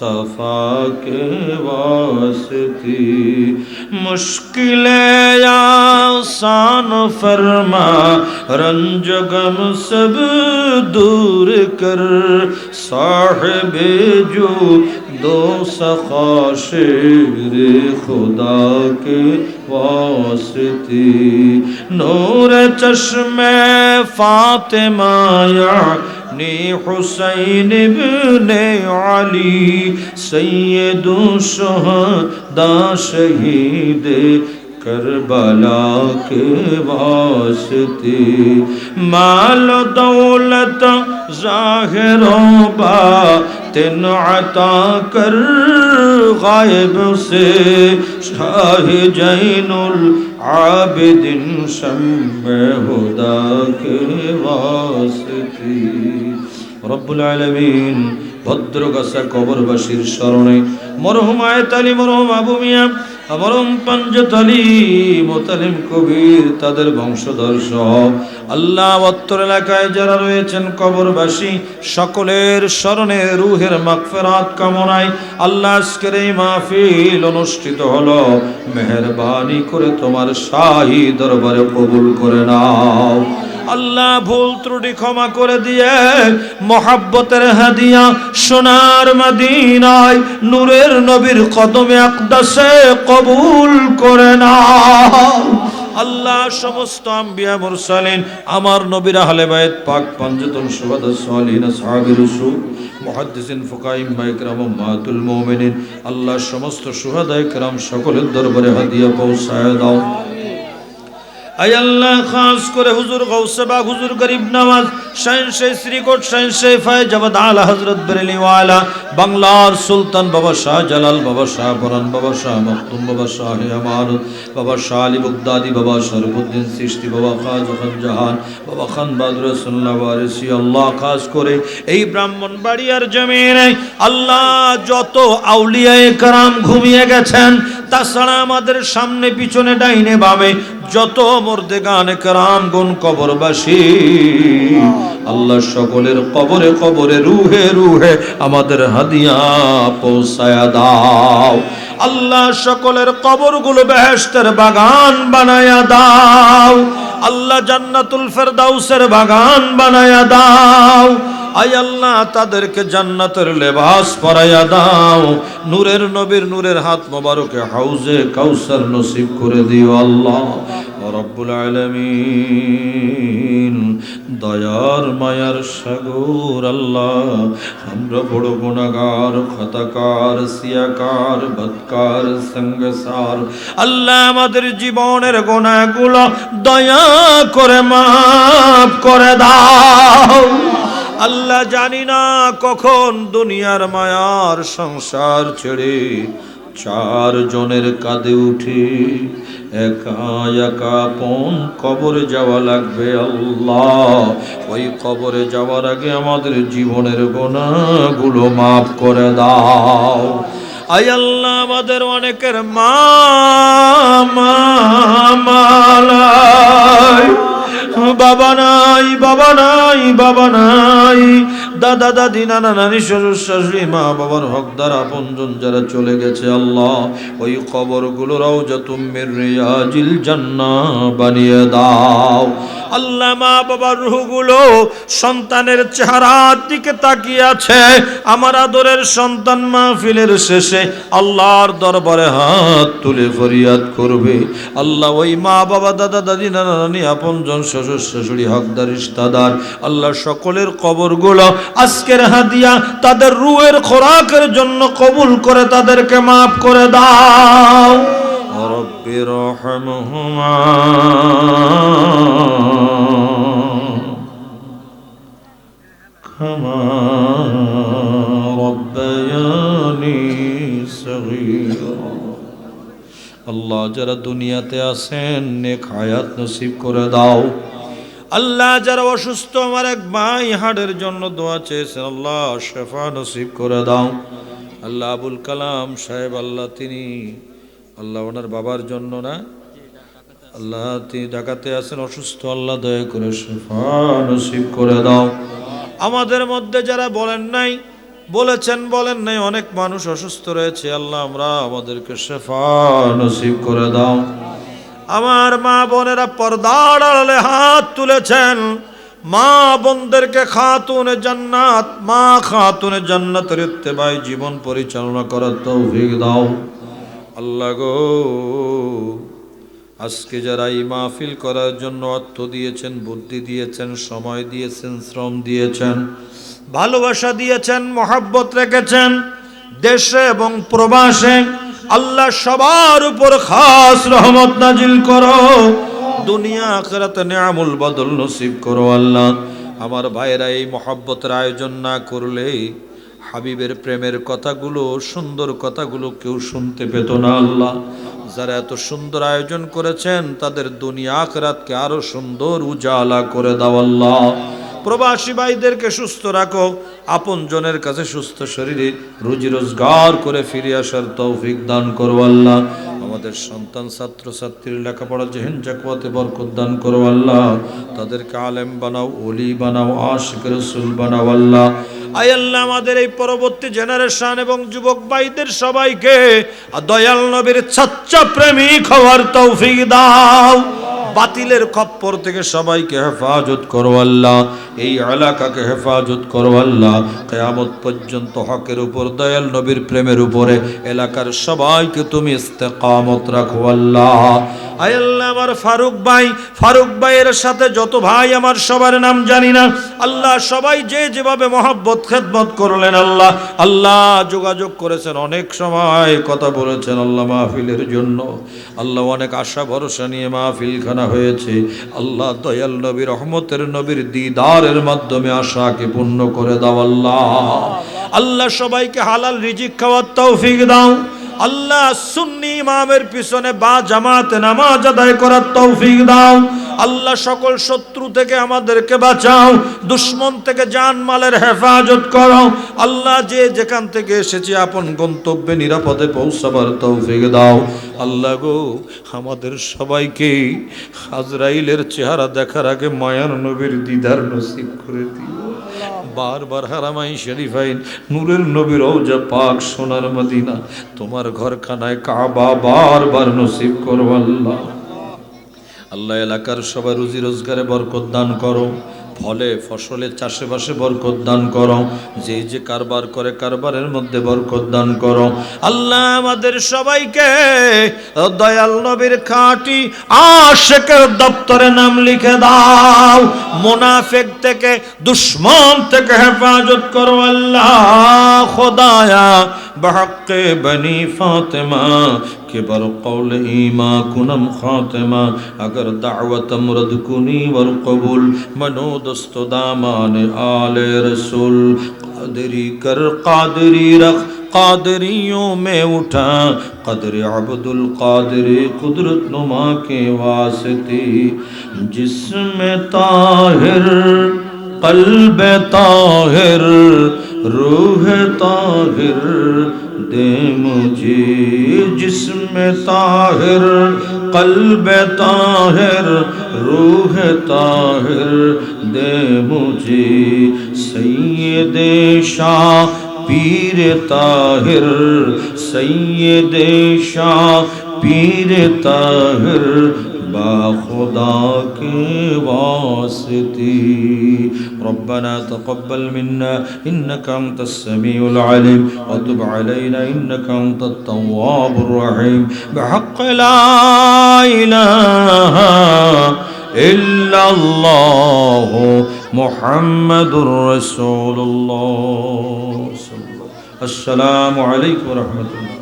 مصطفیٰ کے واسطی مشکل یا فرما، رنج غم سب دور کر۔ صاحب جو دو سخا شیر خدا کے واسطی نور چشم فاطمہ یا علی حسین ابن علی، سید الشہداء شہید کربلا کے واسطے۔ مال دولت ظاہر و باطن عطا کر، غائب سے شاہ جین ال عابد شمع هداك واسطي رب العالمين ভদ্রগাছা কবরবাসীর স্মরণে মরহুম আয়তালি মরহুম আবু মিয়া মরহুম পাঞ্জতলি, মোতালিম কবির তাদের বংশধর সহ আল্লাহ অত্তর এলাকায় যারা রয়েছেন কবরবাসী, সকলের স্মরণে রুহের মাগফিরাত কামনায় আল্লাহ আজকের এই মাহফিল অনুষ্ঠিত হলো। মেহেরবানি করে তোমার শাহী দরবারে কবুল করে নাও। আল্লাহ ভুল ত্রুটি ক্ষমা করে দিয়ে মহাব্বতের হাদিয়া সোনার মদিনায় নূরের নবীর কদমে আকদাসে কবুল করে না আল্লাহ সমস্ত আম্বিয়া মুরসালিন আমার নবীর আহলে বাইত পাক পঞ্চতন সুহাদা সালিন সাহাবীর রসুল মুহাদ্দিসিন ফুকাইম মাইকরাম মাতুল মুমিনিন আল্লাহ সমস্ত সুহাদা کرام সকলের দরবারে হাদিয়া পৌঁছায় দাও আই আল্লাহ, খাস করে হুজুর গৌসে বাগ, হুজুর গরিব নওয়াজ শাহিন শে শ্রীকোট শাহিন শে ফায়জাবাদ আলা হযরত বেরেলি ওয়ালা, বাংলার সুলতান বাবা শাহ জালাল, বাবা শাহ বরান, বাবা শাহ মখদুম, বাবা শাহ আমানত বাবা শাহ আলী বুগদাদি, বাবা শরফুদ্দিন সৃষ্টি, বাবা খাজ খান জাহান, বাবা খান বাদর রসুল্লাহ ওয়ারিসি আল্লাহ খাস করে এই ব্রাহ্মণ বাড়িয়ার জমিনে আল্লাহ যত আউলিয়ায় কারাম ঘুমিয়ে গেছেন, তাছাড়া আমাদের সামনে পিছনে ডাইনে বামে যত মর্দে গান কারাম গুন কবরবাসী, আল্লাহ সকলের কবরে কবরে, রুহে রুহে আমাদের হাদিয়া পৌঁছায়া দাও। আল্লাহ সকলের কবরগুলো বেহেশতের বাগান বানায়া দাও। আল্লাহ জান্নাতুল ফেরদাউসের বাগান বানায়া দাও। আল্লাহ, তাদেরকে জান্নাতের লেবাস পরাইয়া দাও। নূরের নবীর নূরের হাত মোবারকে হাউজে কাউসার নসিব করে দিও আল্লাহ। রব্বুল আলমিন, দয়ার মায়ার সাগর আল্লাহ। আমরা বড় গুণাগার খতাকার, সিয়াকার বৎকার সঙ্গসার। আল্লাহ, আমাদের জীবনের গোনাগুলো দয়া করে মাফ করে দাও। আল্লাহ জানি না কখন দুনিয়ার মায়ার সংসার ছেড়ে চার জনের কাঁধে উঠে একা একা কোন কবরে যাওয়া লাগবে আল্লাহ? ওই কবরে যাওয়ার আগে আমাদের জীবনের গোনাগুলো মাফ করে দাও। আই আল্লাহ, আমাদের অনেকের মা মা বাবা নাই বাবা নাই বাবা নাই। দাদা দাদি নানা নানি শ্বশুর শাশুড়ি, মা বাবার হকদার আপনজন যারা চলে গেছে, আল্লাহ ওই কবরগুলোরাও যতুমের রিয়াজিল জান্না বানিয়ে দাও। আল্লাহ মা বাবার রুহগুলো সন্তানের চেহারার দিকে তাকিয়ে আছে। আমার আদরের সন্তান মাহফিলের শেষে আল্লাহর দরবারে হাত তুলে ফরিয়াদ করবে। আল্লাহ ওই মা বাবা দাদা দাদি নানা নানি আপনজন, শ্বশুর শাশুড়ি, হকদার ইস্তাদার আল্লাহ সকলের কবরগুলো আজকের হাদিয়া তাদের রুয়ের খোরাকের জন্য কবুল করে তাদেরকে মাফ করে দাও رب ارحمهما كما ربياني صغيرا আল্লাহ যারা দুনিয়াতে আছেন নেক হায়াত নসিব করে দাও আল্লাহ যারা অসুস্থ, আমার এক ভাই হাড়ের জন্য দোয়া চেয়েছেন আল্লাহ শেফা নসিব করে দাও। আল্লাহ আবুল কালাম সাহেব, আল্লাহ তিনি, আল্লাহ ওনার বাবার জন্য না, আল্লাহ তিনি ঢাকাতে আছেন, অসুস্থ, আল্লাহ দয়া করে শেফা নসিব করে দাও। আমাদের মধ্যে যারা বলেন নাই, বলেছেন, বলেন নাই, অনেক মানুষ অসুস্থ রয়েছে, আল্লাহ আমরা আমাদেরকে শেফা নসিব করে দাও। আমার মা বোনেরা পর্দার আড়ালে হাত তুলেছেন। মা বোনদেরকে খাতুনে জান্নাত, মা খাতুনে জান্নাতের ইত্তেবাই জীবন পরিচালনা করার তৌফিক দাও। আল্লাহ গো, আজকে যারা এই মাহফিল করার জন্য অর্থ দিয়েছেন, বুদ্ধি দিয়েছেন, সময় দিয়েছেন, শ্রম দিয়েছেন, ভালোবাসা দিয়েছেন, মহাব্বত রেখেছেন, দেশে এবং প্রবাসে আল্লাহ সবার উপর খাস রহমত নাজিল করো। দুনিয়া, আখরাতে নেয়ামুল বদল নসিব করো আল্লাহ। আমার ভাইয়েরা, এই মহাব্বতের আয়োজন না করলে হাবিবের প্রেমের কথাগুলো, সুন্দর কথাগুলো কেউ শুনতে পেত না আল্লাহ। যারা এত সুন্দর আয়োজন করেছেন, তাদের দুনিয়া, আখরাতকে আরও সুন্দর উজালা করে দাও আল্লাহ। প্রবাসী ভাইদেরকে সুস্থ রাখো, আপন জনের কাছে সুস্থ শরীরে রুজি রোজগার করে ফিরে আসার তৌফিক দান করো আল্লাহ। আমাদের সন্তান ছাত্র ছাত্রীর লেখাপড়া জেহেন জাকুয়াতে বরকত দান করো আল্লাহ। তাদেরকে আলেম বানাও অলি বানাও, আশিক রসুল বানাও আল্লাহ। আয় আল্লাহ, আমাদের এই পরবর্তী জেনারেশন এবং যুবক ভাইদের সবাইকে দয়াল নবীর ছাচ্চা প্রেমিক হওয়ার তৌফিক দাও। বাতিলের খপ্পর থেকে সবাইকে হেফাজত করো আল্লাহ। এই এলাকাকে হেফাজত করো আল্লাহ। কেয়ামত পর্যন্ত হকের উপর, দয়াল নবীর প্রেমের উপরে এলাকার সবাইকে তুমি ইস্তেকামত রাখো আল্লাহ। আল্লাহ আমার ফারুক ভাই, ফারুক ভাইয়ের সাথে যত ভাই আমার সবার নাম জানি না। আল্লাহ সবাই যে যেভাবে মহাব্বত, খেদমত করলেন আল্লাহ। আল্লাহ যোগাযোগ করেছেন অনেক সময়, কথা বলেছেন আল্লাহ মাহফিলের জন্য। আল্লাহ অনেক আশা ভরসা নিয়ে মাহফিলখানা হয়েছে। আল্লাহ দয়াল নবী, রহমতের নবীর দিদারের মাধ্যমে আশাকে পূর্ণ করে দাও আল্লাহ। আল্লাহ সবাইকে হালাল রিজিক খাওয়ার তৌফিক দাও। আল্লাহ সুন্নি ইমামের পিছনে বা জামাতে নামাজ আদায় করার তৌফিক দাও। আল্লাহ সকল শত্রু থেকে আমাদেরকে বাঁচাও, দুশ্মন থেকে জান মালের হেফাজত করো। আল্লাহ যে যেখান থেকে এসেছি আপন গন্তব্যে নিরাপদে পৌঁছাবার তৌফিক দাও। আল্লাহ গো, আমাদের সবাইকে হাজরাইলের চেহারা দেখার আগে মায়ার নবীর দিদার নসিব করে দিও। বারবার হারামাই শরীফাইন নূরের নবীর রওজা পাক সোনার মদিনা, তোমার ঘরখানায় কাবা বারবার নসিব করো আল্লাহ। আল্লাহ এলাকার সবাই রুজি রোজগারে বরকত দান করো। ফলে ফসলে চাষেবাসে বরকত দান করো। যে যে কারবার করে কারবারের মধ্যে বরকত দান করো। আল্লাহ আমাদের সবাইকে দয়াল নবীর খাঁটি আশেকের দপ্তরে নাম লিখে দাও। মোনাফেক থেকে, দুশ্মন থেকে হেফাজত করো আল্লাহ। খোদায়া بحق بنی فاطمہ، کبر قول ایما کنم خاتمہ۔ اگر دعوت مرد کنی ورقبول منو دست دامان آل رسول۔ قادری کر، قادری رخ قادریوں میں اٹھا۔ قدر عبد القادر قدرت نما کے واسطے۔ جسم طاہر، قلب طاہر۔ روح طاہر دے مجھے جسم طاہر، قلب طاہر، روح طاہر دے مجھے۔ سید شاہ پیر طاہر، سید شاہ پیر طاہر خدا کے واسطے ربنا تقبل منا إنك أنت السميع العليم. وتب علينا إنك أنت التواب الرحيم. بحق لا إله إلا الله محمد رسول الله. السلام عليكم ورحمة الله.